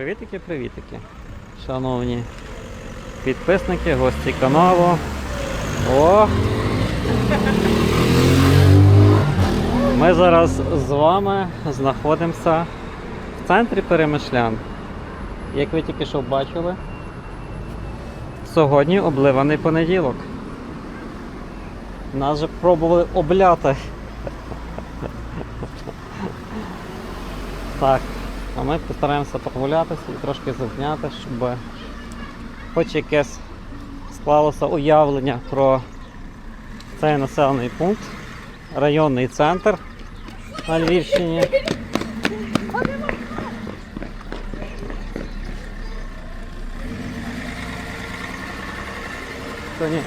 Привітики, привітики, шановні підписники, гості каналу. О! Ми зараз з вами знаходимося в центрі Перемишлян. Як ви тільки що бачили, сьогодні обливаний понеділок. Нас же пробували обляти. Так, а ми постараємося прогулятися і трошки зазняти, щоб хоч якесь склалося уявлення про цей населений пункт, районний центр на Львівщині. Сьогодні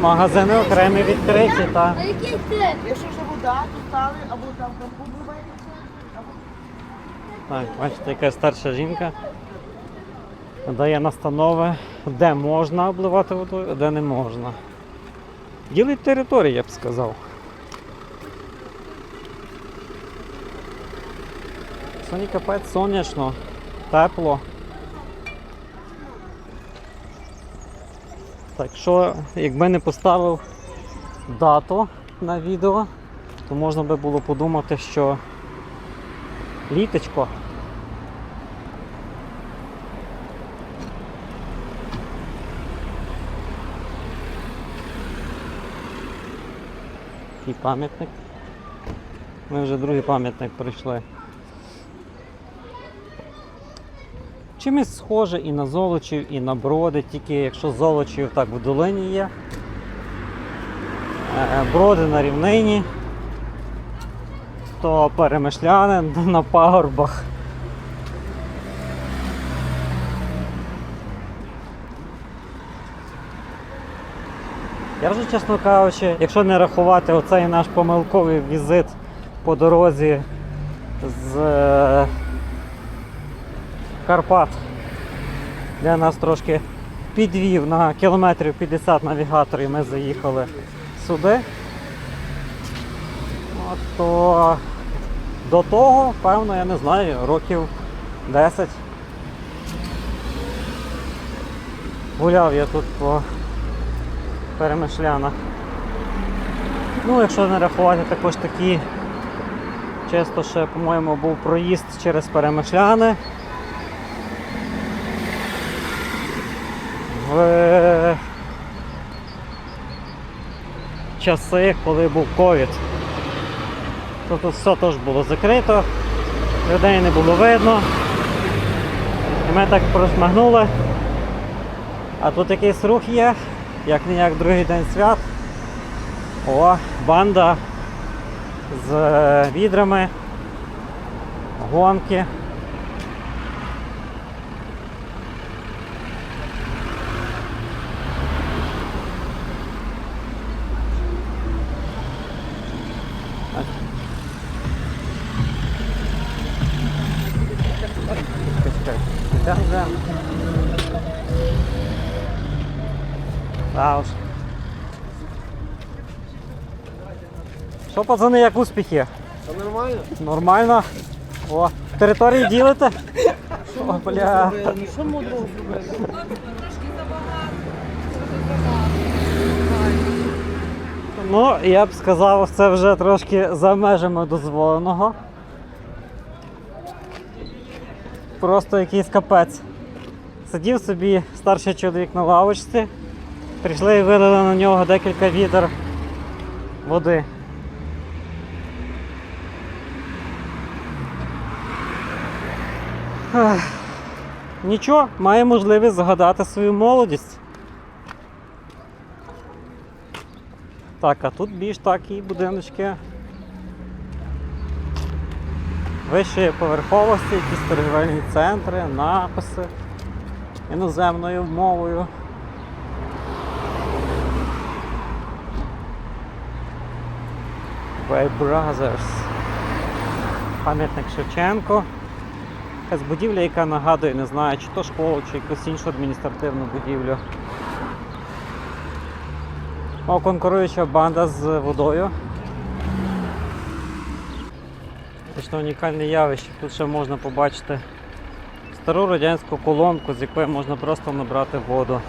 магазини окремі відкриті, та А який ти? Якщо ще вода, то стали або там кампу бувається, або Так, бачите, яка старша жінка дає настанови, де можна обливати водою, а де не можна. Ділить території, я б сказав. Сьогодні капець сонячно, тепло. Так що, якби не поставив дату на відео, то можна би було подумати, що літочко. І пам'ятник. Ми вже другий пам'ятник пройшли. Чимось схоже і на Золочів, і на Броди, тільки якщо Золочів так в долині є. е, Броди на рівнині, то перемишляни на пагорбах. Я вже, чесно кажучи, якщо не рахувати оцей наш помилковий візит по дорозі з е, Карпат, де нас трошки підвів на кілометрів 50 навігатор і ми заїхали сюди. От, то до того, певно, я не знаю, років 10. Гуляв я тут по перемишлянах. Ну, якщо не рахувати також такі, чисто ще, по-моєму, був проїзд через перемишляни. В часи, коли був ковід. То тут все теж було закрито, людей не було видно. І ми так прошмагнули. А тут якийсь рух є, як не як другий день свят. О, банда з е, відрами, гонки. Та уж. Що, пацани, як успіхи? Це нормально? Нормально. О, території ділите? О, бля. Ну що мудрого зробили? Ну, я б сказав, це вже трошки за межами дозволеного. Просто якийсь капець. Сидів собі старший чоловік на лавочці, прийшли і вилили на нього декілька відер води. Нічого, має можливість згадати свою молодість. Так, а тут більш такі будиночки вищої поверховості, якісь торгівельні центри, написи іноземною мовою. Way Brothers. Пам'ятник Шевченко. Якась будівля, яка нагадує, не знаю, чи то школу, чи якусь іншу адміністративну будівлю. О, конкуруюча банда з водою. Фактично унікальне явище. Тут ще можна побачити стару радянську колонку, з якої можна просто набрати воду.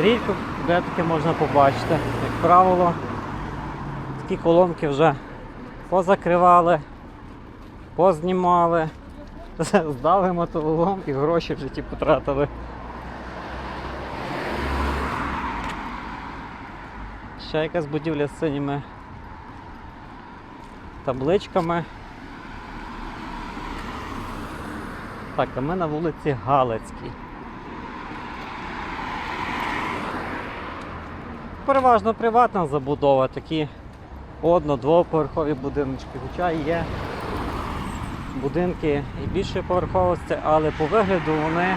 Рідко де таке можна побачити. Як правило, такі колонки вже позакривали, познімали, здали мотоволом і гроші в житті потратили. Ще якась будівля з синіми табличками. Так, а ми на вулиці Галицькій. Переважно приватна забудова, такі одно-двоповерхові будиночки, хоча є будинки і більшої поверховості, але по вигляду вони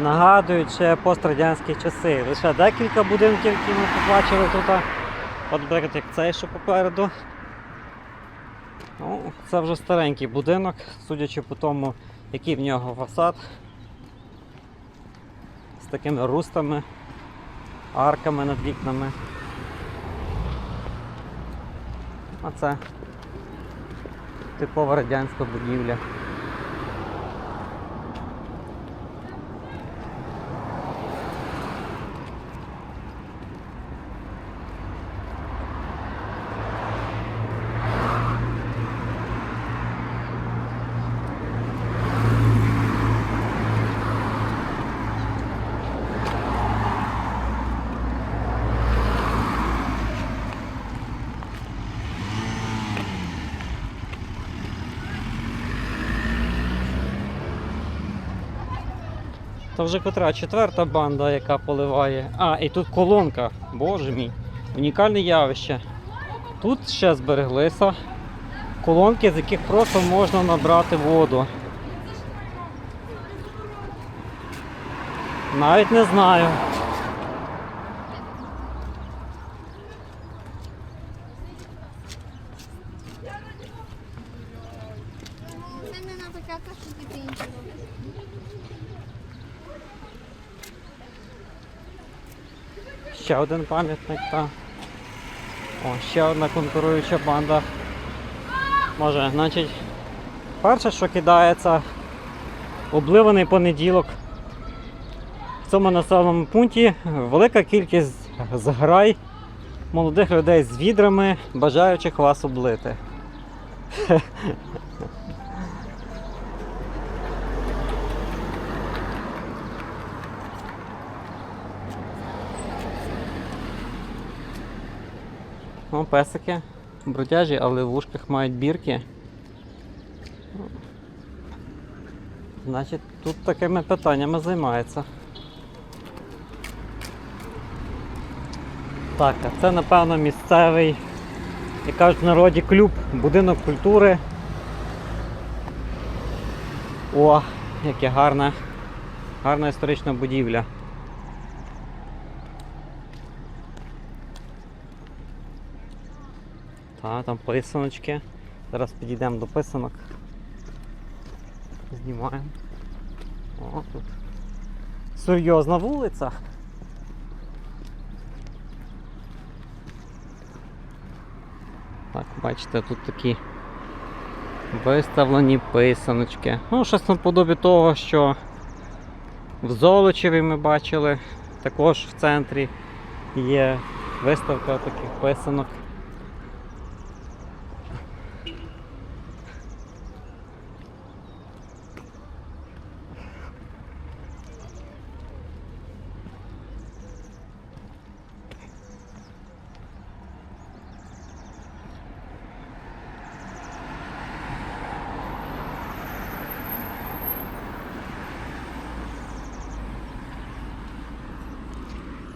нагадують ще пострадянські часи. Лише декілька будинків, які ми побачили тут. От, наприклад, як цей, що попереду. Ну, це вже старенький будинок, судячи по тому, який в нього фасад. З такими рустами, арками над вікнами. А це типова радянська будівля. Це вже котра четверта банда, яка поливає. А, і тут колонка. Боже мій. Унікальне явище. Тут ще збереглися колонки, з яких просто можна набрати воду. Навіть не знаю. Це не на така що діти інші роблять. Ще один пам'ятник та. О, ще одна конкуруюча банда. Може, значить, перше, що кидається, обливаний понеділок. В цьому населеному пункті велика кількість зграй молодих людей з відрами, бажаючих вас облити. О, песики бродяжі, але в вушках мають бірки. Значить, тут такими питаннями займається. Так, а це напевно місцевий, як кажуть в народі, клуб, будинок культури. О, яке гарне, гарна історична будівля. Та, там писаночки. Зараз підійдемо до писанок. Знімаємо. О, тут. Серйозна вулиця. Так, бачите, тут такі виставлені писаночки. Ну, щось наподобі того, що в Золочеві ми бачили, також в центрі є виставка таких писанок.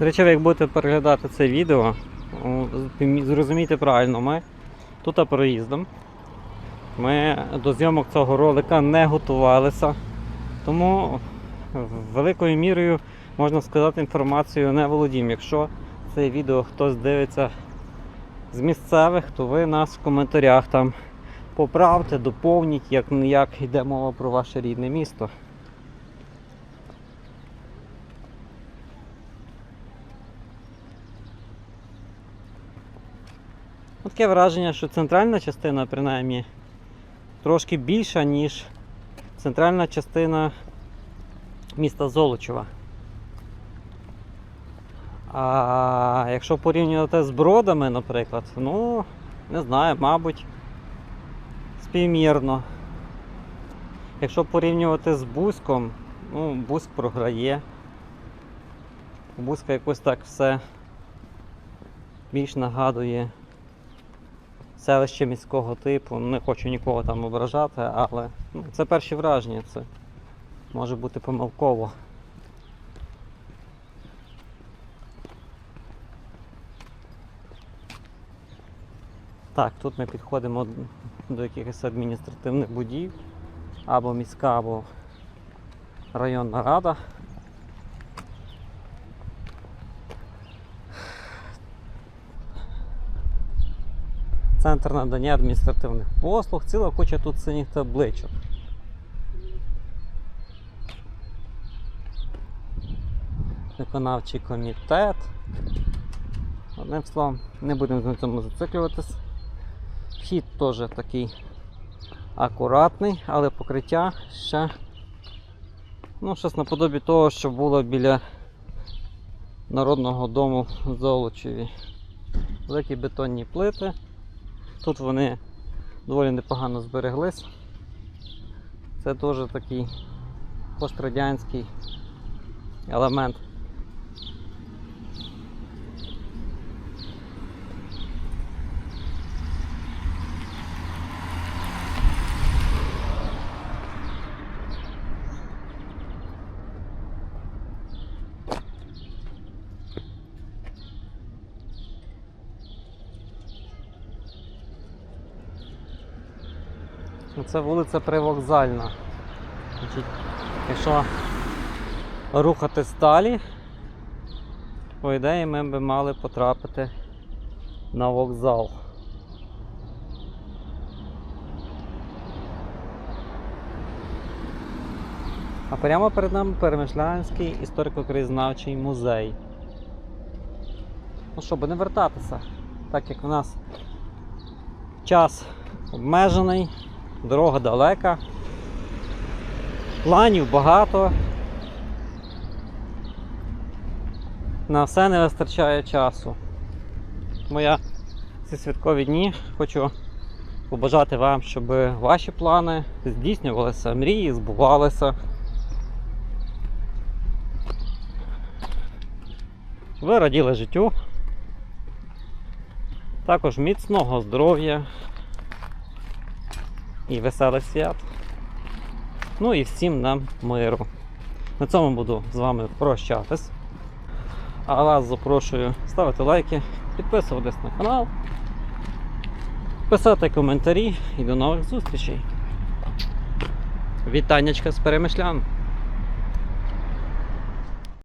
До речі, ви як будете переглядати це відео, зрозумійте правильно, ми тут проїздом. Ми до зйомок цього ролика не готувалися, тому великою мірою, можна сказати, інформацією не володіємо. Якщо це відео хтось дивиться з місцевих, то ви нас в коментарях там поправте, доповніть, як як йде мова про ваше рідне місто. Таке враження, що центральна частина, принаймні, трошки більша, ніж центральна частина міста Золочева. А якщо порівнювати з бродами, наприклад, ну, не знаю, мабуть, співмірно. Якщо порівнювати з Бузьком, ну, Бузьк програє. У Бузька якось так все більш нагадує селище міського типу. Не хочу нікого там ображати, але ну, це перші враження, це може бути помилково. Так, тут ми підходимо до якихось адміністративних будів, або міська, або районна рада. Центр надання адміністративних послуг, ціла куча тут синіх табличок. Виконавчий комітет. Одним словом, не будемо на цьому зациклюватись. Вхід теж такий акуратний, але покриття ще ну, щось наподобі того, що було біля Народного дому в Золочеві. Великі бетонні плити. Тут вони доволі непогано збереглись. Це теж такий пострадянський елемент. Це вулиця Привокзальна. Якщо рухатись далі, по ідеї ми би мали потрапити на вокзал. А прямо перед нами Перемишлянський історико-краєзнавчий музей. Ну, щоб не вертатися, так як у нас час обмежений, дорога далека, планів багато. На все не вистачає часу. Тому я ці святкові дні хочу побажати вам, щоб ваші плани здійснювалися, мрії збувалися. Ви раділи життю. Також міцного здоров'я і веселих свят. Ну і всім нам миру. На цьому буду з вами прощатись. А вас запрошую ставити лайки, підписуватись на канал, писати коментарі і до нових зустрічей. Вітаннячка з перемишлян!